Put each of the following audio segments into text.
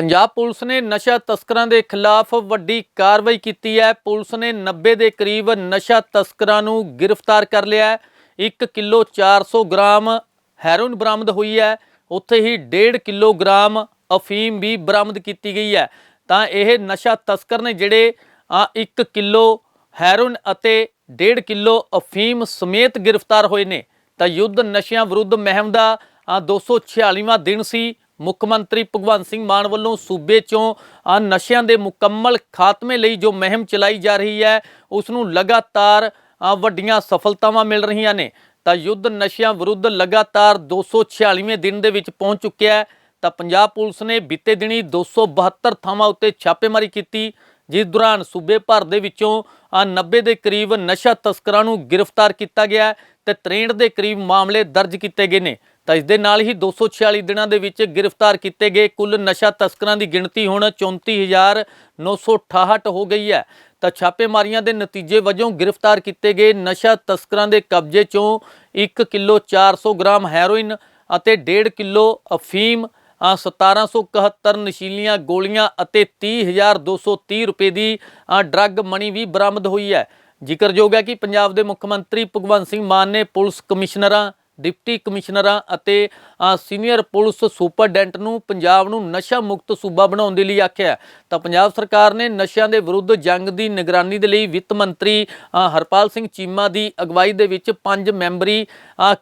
Punjab police ਨੇ ਨਸ਼ਾ ਤਸਕਰਾਂ ਦੇ ਖਿਲਾਫ ਵੱਡੀ ਕਾਰਵਾਈ ਕੀਤੀ ਹੈ। ਪੁਲਿਸ ਨੇ 90 ਦੇ ਕਰੀਬ ਨਸ਼ਾ ਤਸਕਰਾਂ ਨੂੰ ਗ੍ਰਿਫਤਾਰ ਕਰ ਲਿਆ ਹੈ। 1 ਕਿਲੋ 400 ਗ੍ਰਾਮ ਹੈਰੋਇਨ ਬਰਾਮਦ ਹੋਈ ਹੈ। ਉੱਥੇ ਹੀ 1.5 ਕਿਲੋਗ੍ਰਾਮ ਅਫੀਮ ਵੀ ਬਰਾਮਦ ਕੀਤੀ ਗਈ ਹੈ। ਤਾਂ ਇਹ ਨਸ਼ਾ ਤਸਕਰ ਨੇ ਜਿਹੜੇ 1 ਕਿਲੋ ਹੈਰੋਇਨ ਅਤੇ 1.5 ਕਿਲੋ ਅਫੀਮ ਸਮੇਤ ਗ੍ਰਿਫਤਾਰ ਹੋਏ ਨੇ। ਤਾਂ ਯੁੱਧ ਨਸ਼ਿਆਂ ਵਿਰੁੱਧ ਮਹਿਮ ਦਾ ਅ, 246ਵਾਂ ਦਿਨ ਸੀ। ਮੁੱਖ ਮੰਤਰੀ ਭਗਵੰਤ ਸਿੰਘ ਮਾਨ ਵੱਲੋਂ ਸੂਬੇ 'ਚੋਂ ਨਸ਼ਿਆਂ ਦੇ ਮੁਕੰਮਲ ਖਾਤਮੇ ਲਈ ਜੋ ਮੁਹਿੰਮ ਚਲਾਈ ਜਾ ਰਹੀ ਹੈ ਉਸ ਨੂੰ ਲਗਾਤਾਰ ਵੱਡੀਆਂ ਸਫਲਤਾਵਾਂ ਮਿਲ ਰਹੀਆਂ ਨੇ। ਤਾਂ ਯੁੱਧ ਨਸ਼ਿਆਂ ਵਿਰੁੱਧ ਲਗਾਤਾਰ 246ਵੇਂ ਦਿਨ ਦੇ ਵਿੱਚ ਪਹੁੰਚ ਚੁੱਕਿਆ ਹੈ। ਤਾਂ ਪੰਜਾਬ ਪੁਲਿਸ ਨੇ ਬੀਤੇ ਦਿਨੀ 272 ਥਾਵਾਂ ਉੱਤੇ ਛਾਪੇਮਾਰੀ ਕੀਤੀ ਜਿਸ ਦੌਰਾਨ ਸੂਬੇ ਭਰ ਦੇ ਵਿੱਚੋਂ ਅ, 90 ਦੇ ਕਰੀਬ ਨਸ਼ਾ ਤਸਕਰਾਂ ਨੂੰ ਗ੍ਰਿਫਤਾਰ ਕੀਤਾ ਗਿਆ ਹੈ ਤੇ 63 ਦੇ ਕਰੀਬ ਮਾਮਲੇ ਦਰਜ ਕੀਤੇ ਗਏ ਨੇ। ਤਾਂ ਇਸ ਦੇ ਨਾਲ ਹੀ 246 ਦਿਨਾਂ ਦੇ ਵਿੱਚ ਗ੍ਰਿਫਤਾਰ ਕੀਤੇ ਗਏ ਕੁੱਲ ਨਸ਼ਾ ਤਸਕਰਾਂ ਦੀ ਗਿਣਤੀ ਹੁਣ 34968 ਹੋ ਗਈ ਹੈ। ਤਾਂ ਛਾਪੇਮਾਰੀਆਂ ਦੇ ਨਤੀਜੇ ਵਜੋਂ ਗ੍ਰਿਫਤਾਰ ਕੀਤੇ ਗਏ ਨਸ਼ਾ ਤਸਕਰਾਂ ਦੇ ਕਬਜ਼ੇ ਚੋਂ 1 ਕਿਲੋ 400 ਗ੍ਰਾਮ ਹੈਰੋਇਨ ਅਤੇ 1.5 ਕਿਲੋ ਅਫੀਮ ਅ, 1771 ਨਸ਼ੀਲੀਆਂ ਗੋਲੀਆਂ ਅਤੇ 30230 ਰੁਪਏ ਦੀ ਡਰੱਗ ਮਣੀ ਵੀ ਬਰਾਮਦ ਹੋਈ ਹੈ। ਜ਼ਿਕਰਯੋਗ ਹੈ ਕਿ ਪੰਜਾਬ ਦੇ ਮੁੱਖ ਮੰਤਰੀ ਭਗਵੰਤ ਸਿੰਘ ਮਾਨ ਨੇ ਪੁਲਿਸ ਕਮਿਸ਼ਨਰਾਂ ਡਿਪਟੀ ਕਮਿਸ਼ਨਰਾਂ ਅਤੇ ਸੀਨੀਅਰ ਪੁਲਿਸ ਸੁਪਰਡੈਂਟ ਨੂੰ ਪੰਜਾਬ ਨੂੰ ਨਸ਼ਾ ਮੁਕਤ ਸੂਬਾ ਬਣਾਉਣ ਦੇ ਲਈ ਆਖਿਆ। ਤਾਂ ਪੰਜਾਬ ਸਰਕਾਰ ਨੇ ਨਸ਼ਿਆਂ ਦੇ ਵਿਰੁੱਧ ਜੰਗ ਦੀ ਨਿਗਰਾਨੀ ਦੇ ਲਈ ਵਿੱਤ ਮੰਤਰੀ ਹਰਪਾਲ ਸਿੰਘ ਚੀਮਾ ਦੀ ਅਗਵਾਈ ਦੇ ਵਿੱਚ ਪੰਜ ਮੈਂਬਰੀ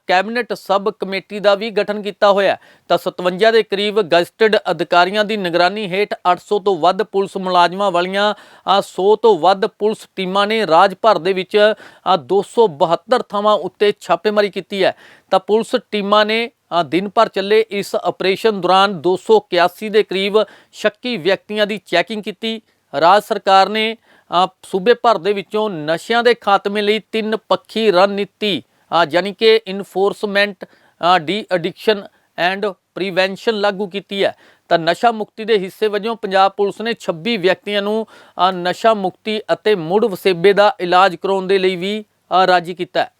ਕੈਬਨਿਟ ਸਬ ਕਮੇਟੀ ਦਾ ਵੀ ਗਠਨ ਕੀਤਾ ਹੋਇਆ। ਤਾਂ 57 ਦੇ ਕਰੀਬ ਗਜ਼ਟਡ ਅਧਿਕਾਰੀਆਂ ਦੀ ਨਿਗਰਾਨੀ ਹੇਠ 800 ਤੋਂ ਵੱਧ ਪੁਲਿਸ ਮੁਲਾਜ਼ਮਾਂ ਵਾਲੀਆਂ ਅ, 100 ਤੋਂ ਵੱਧ ਪੁਲਿਸ ਟੀਮਾਂ ਨੇ ਰਾਜ ਭਰ ਦੇ ਵਿੱਚ ਅ, 272 ਥਾਵਾਂ ਉੱਤੇ ਛਾਪੇਮਾਰੀ ਕੀਤੀ ਹੈ। ਤਾਂ ਪੁਲਿਸ ਟੀਮਾਂ ਨੇ ਦਿਨ ਭਰ ਚੱਲੇ ਇਸ ਆਪਰੇਸ਼ਨ ਦੌਰਾਨ 281 ਦੇ ਕਰੀਬ ਸ਼ੱਕੀ ਵਿਅਕਤੀਆਂ ਦੀ ਚੈਕਿੰਗ ਕੀਤੀ। ਰਾਜ ਸਰਕਾਰ ਨੇ ਸੂਬੇ ਭਰ ਦੇ ਵਿੱਚੋਂ ਨਸ਼ਿਆਂ ਦੇ ਖਾਤਮੇ ਲਈ ਤਿੰਨ ਪੱਖੀ ਰਣਨੀਤੀ ਅ, ਯਾਨੀ ਕਿ enforcement de addiction and prevention ਲਾਗੂ ਕੀਤੀ ਹੈ। ਤਾਂ ਨਸ਼ਾ ਮੁਕਤੀ ਦੇ ਹਿੱਸੇ ਵਜੋਂ ਪੰਜਾਬ ਪੁਲਿਸ ਨੇ 26 ਵਿਅਕਤੀਆਂ ਨੂੰ ਨਸ਼ਾ ਮੁਕਤੀ ਅਤੇ ਮੁੜ ਵਸੇਬੇ ਦਾ ਇਲਾਜ ਕਰਾਉਣ ਦੇ ਲਈ ਵੀ ਰਾਜੀ ਕੀਤਾ